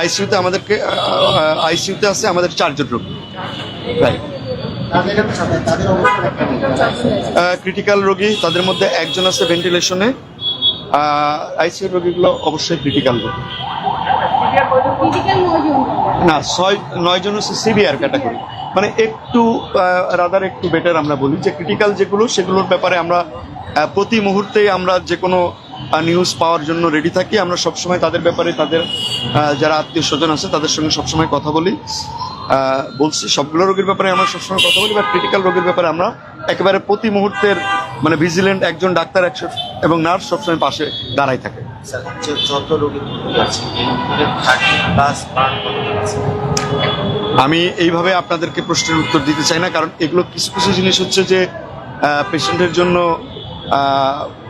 আইসিইউতে আমাদেরকে আইসিইউতে আছে আমাদের চারজন রোগী। রাইট ক্রিটিক্যাল রোগী তাদের মধ্যে একজন আছে ভেন্টিলেশনে আইসিইউ রোগীগুলো অবশ্যই ক্রিটিক্যাল রোগী। না ছয় নয় জন হচ্ছে সিভিয়ার ক্যাটাগরি মানে একটু রাদার একটু বেটার আমরা বলি যে ক্রিটিক্যাল যেগুলো সেগুলোর ব্যাপারে আমরা প্রতি মুহূর্তেই আমরা যে কোনো নিউজ পাওয়ার জন্য রেডি থাকি। আমরা সবসময় তাদের ব্যাপারে তাদের যারা আত্মীয় স্বজন আছে তাদের সঙ্গে সবসময় কথা বলি। বলছি সবগুলো রোগীর ব্যাপারে আমরা সবসময় কথা বলি বা ক্রিটিক্যাল রোগের ব্যাপারে আমরা একেবারে প্রতি মুহূর্তের মানে ভিজিলেন্ট একজন ডাক্তার একশো এবং নার্স সবসময় পাশে দাঁড়াই থাকে। আমি এইভাবে আপনাদেরকে প্রশ্নের উত্তর দিতে চাই না কারণ এগুলো কিছু কিছু জিনিস হচ্ছে যে পেশেন্টের জন্য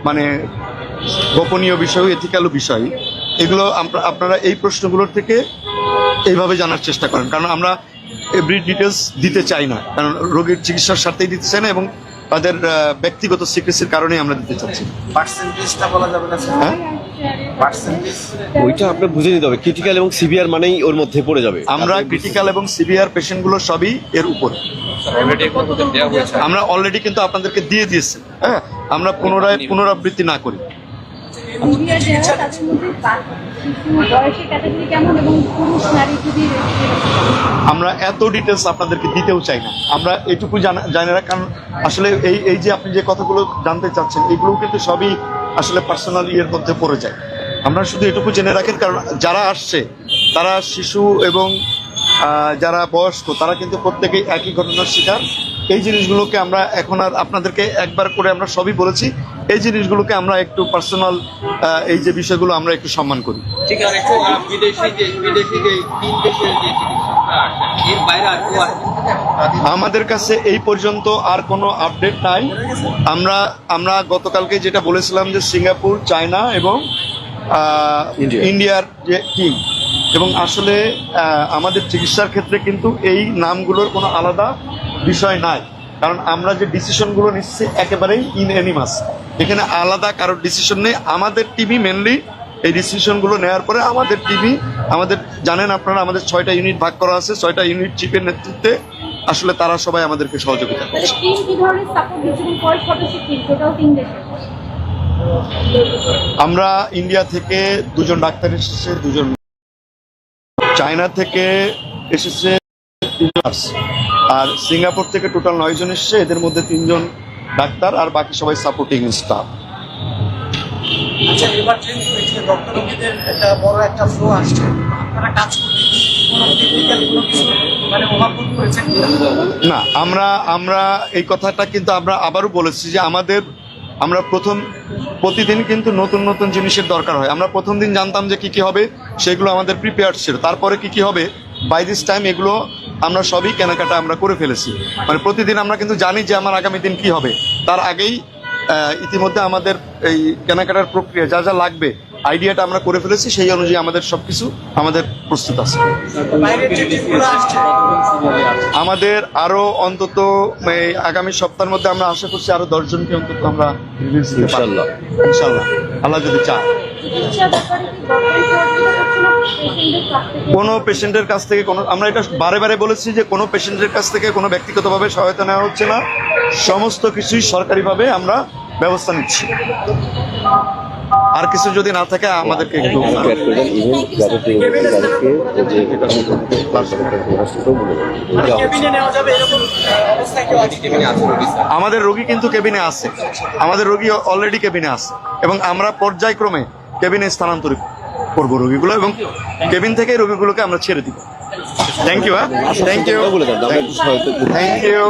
মানে গোপনীয় বিষয় এথিক্যালও বিষয় এগুলো আপনারা এই প্রশ্নগুলোর থেকে এইভাবে জানার চেষ্টা করেন। কারণ আমরা এভরি ডিটেলস দিতে চাই না। কারণ রোগীর চিকিৎসার স্বার্থেই দিতে চাই না এবং তাদের ব্যক্তিগত সিক্রেসির কারণেই আমরা দিতে চাচ্ছি। পার্সেন্টেজটা বলা যাবে না হ্যাঁ? পার্সেন্টেজ ওইটা আপনার বুঝে নিতে হবে। ক্রিটিক্যাল এবং সিভিয়ার মানেই ওর মধ্যে পড়ে যাবে। আমরা ক্রিটিক্যাল এবং সিভিয়ার পেশেন্টগুলো সবই এর উপরে। আমরা অলরেডি কিন্তু আপনাদেরকে দিয়ে দিয়েছি হ্যাঁ? আমরা পুনরায় পুনরাবৃত্তি না করি। যদি আমরা এত ডিটেলস আপনাদেরকে দিতেও চাই না। আমরা এটুকু জানা জানি না কারণ আসলে এই এই যে আপনি যে কথাগুলো জানতে চাচ্ছেন এগুলো কিন্তু সবই আসলে পার্সোনাল ইয়ের মধ্যে পড়ে যায়। আমরা শুধু এটুকু জেনে রাখেন কারণ যারা আসছে তারা শিশু এবং যারা বয়স্ক তারা কিন্তু প্রত্যেকেই একই ঘটনার শিকার। এই জিনিসগুলোকে আমরা এখন আর আপনাদেরকে একবার করে আমরা সবই বলেছি। এই জিনিসগুলোকে আমরা একটু পার্সোনাল এই যে বিষয়গুলো আমরা একটু সম্মান করি। ঠিক আছে আমাদের কাছে এই পর্যন্ত আর কোনো আপডেট নাই। আমরা আমরা গতকালকে যেটা বলেছিলাম যে সিঙ্গাপুর চায়না এবং ইন্ডিয়ার যে টিম এবং আসলে আমাদের চিকিৎসার ক্ষেত্রে কিন্তু এই নামগুলোর কোনো আলাদা বিষয় নাই। কারণ আমরা যে ডিসিশনগুলো নিচ্ছি একেবারেই ইন এনিমাস এখানে আলাদা কারোর ডিসিশন নেই। আমাদের টিমই মেনলি এই ডিসিশনগুলো নেওয়ার পরে আমাদের টিমই আমাদের জানেন আপনারা আমাদের ছয়টা ইউনিট ভাগ করা আছে। ছয়টা ইউনিট চিফের নেতৃত্বে আসলে তারা সবাই আমাদেরকে সহযোগিতা তাদের করছে। আমরা ইন্ডিয়া থেকে দুজন ডাক্তার এসেছে দুজন চায়না থেকে এসেছে আর সিঙ্গাপুর থেকে টোটাল নয় জন এসেছে এদের মধ্যে তিনজন ডাক্তার আর বাকি সবাই সাপোর্টিং স্টাফ আচ্ছা কিছু মানে? না আমরা আমরা এই কথাটা কিন্তু আমরা আবারও বলেছি যে আমাদের আমরা প্রথম, প্রতিদিন কিন্তু নতুন নতুন জিনিসের দরকার হয়। আমরা প্রথম দিন জানতাম যে কি কি হবে, সেগুলো আমাদের প্রিপেয়ার ছিল। তারপরে কি কি হবে বাই দিস টাইম এগুলো আমরা সবই কেনাকাটা আমরা করে ফেলেছি। মানে প্রতিদিন আমরা কিন্তু জানি যে আমার আগামী দিন কি হবে। তার আগেই ইতিমধ্যে আমাদের এই কেনাকাটার প্রক্রিয়া যা যা লাগবে আইডিয়াটা আমরা করে ফেলেছি সেই অনুযায়ী আমাদের সবকিছু আমাদের প্রস্তুত আছে। আমাদের আরও অন্তত আগামী সপ্তাহের মধ্যে আমরা আশা করছি আরও দশজনকে অন্তত আমরা রিলিজ দিতে পারব। ইনশাল্লাহ। ইনশাল্লাহ। আল্লাহ যদি চায়। চিকিৎসার ব্যাপারে কি গভর্নমেন্ট সহযোগিতা করছে না পেশেন্টদের কাছ থেকে কোনো পেশেন্টের কাছ থেকে কোনো আমরা এটা বারে বারে বলেছি যে কোনো পেশেন্টের কাছ থেকে কোনো ব্যক্তিগতভাবে সহায়তা নেওয়া হচ্ছে না। সমস্ত কিছুই সরকারিভাবে আমরা ব্যবস্থা নিচ্ছি। আর কিছু যদি না থাকে আমাদেরকে একটু আমাদের রোগী কিন্তু কেবিনে আছে। আমাদের রোগী অলরেডি কেবিনে আছে। এবং আমরা পর্যায়ক্রমে কেবিনে স্থানান্তরিত করব রোগীগুলো এবং কেবিন থেকে রোগীগুলোকে আমরা ছেড়ে দিব। থ্যাংক ইউ হ্যাঁ থ্যাংক ইউ। Thank you